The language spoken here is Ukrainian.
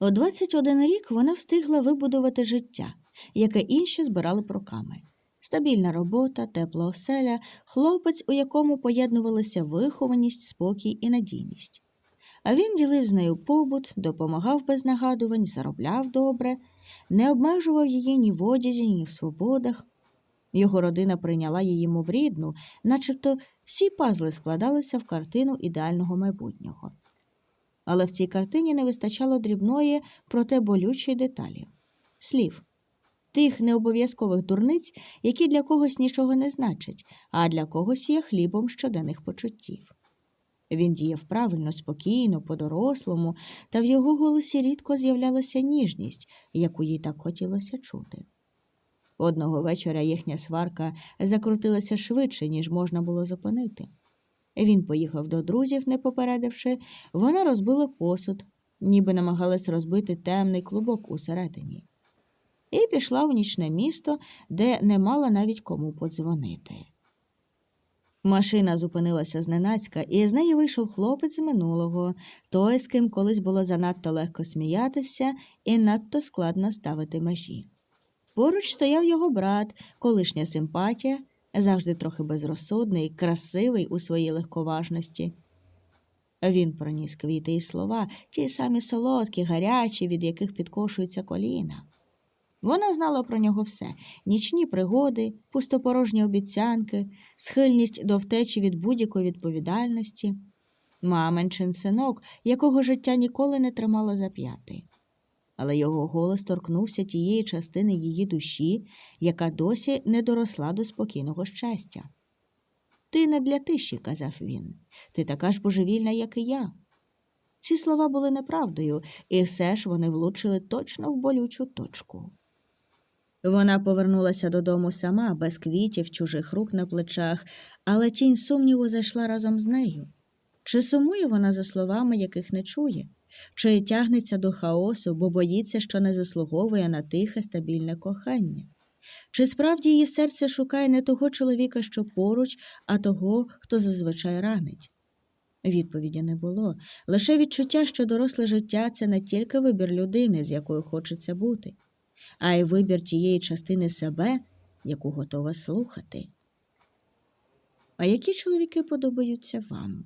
У 21 рік вона встигла вибудувати життя, яке інші збирали б роками. Стабільна робота, тепла оселя, хлопець, у якому поєднувалися вихованість, спокій і надійність. А він ділив з нею побут, допомагав без нагадувань, заробляв добре, не обмежував її ні в одязі, ні в свободах. Його родина прийняла її мов рідну, начебто всі пазли складалися в картину ідеального майбутнього. Але в цій картині не вистачало дрібної, проте болючої деталі слів, тих необов'язкових дурниць, які для когось нічого не значать, а для когось є хлібом щоденних почуттів. Він діяв правильно, спокійно, по-дорослому, та в його голосі рідко з'являлася ніжність, яку їй так хотілося чути. Одного вечора їхня сварка закрутилася швидше, ніж можна було зупинити. Він поїхав до друзів, не попередивши, вона розбила посуд, ніби намагалась розбити темний клубок усередині, і пішла в нічне місто, де не мала навіть кому подзвонити. Машина зупинилася зненацька, і з неї вийшов хлопець з минулого, той, з ким колись було занадто легко сміятися і надто складно ставити межі. Поруч стояв його брат, колишня симпатія, завжди трохи безрозсудний, красивий у своїй легковажності. Він проніс квіти і слова, ті самі солодкі, гарячі, від яких підкошуються коліна. Вона знала про нього все нічні пригоди, пустопорожні обіцянки, схильність до втечі від будь-якої відповідальності, маменчин синок, якого життя ніколи не тримало за п'яти. Але його голос торкнувся тієї частини її душі, яка досі не доросла до спокійного щастя. Ти не для тиші, казав він, ти така ж божевільна, як і я. Ці слова були неправдою, і все ж вони влучили точно в болючу точку. Вона повернулася додому сама, без квітів, чужих рук на плечах, але тінь сумніву зайшла разом з нею. Чи сумує вона за словами, яких не чує, чи тягнеться до хаосу, бо боїться, що не заслуговує на тихе, стабільне кохання? Чи справді її серце шукає не того чоловіка, що поруч, а того, хто зазвичай ранить? Відповіді не було, лише відчуття, що доросле життя це не тільки вибір людини, з якою хочеться бути, а й вибір тієї частини себе, яку готова слухати. А які чоловіки подобаються вам?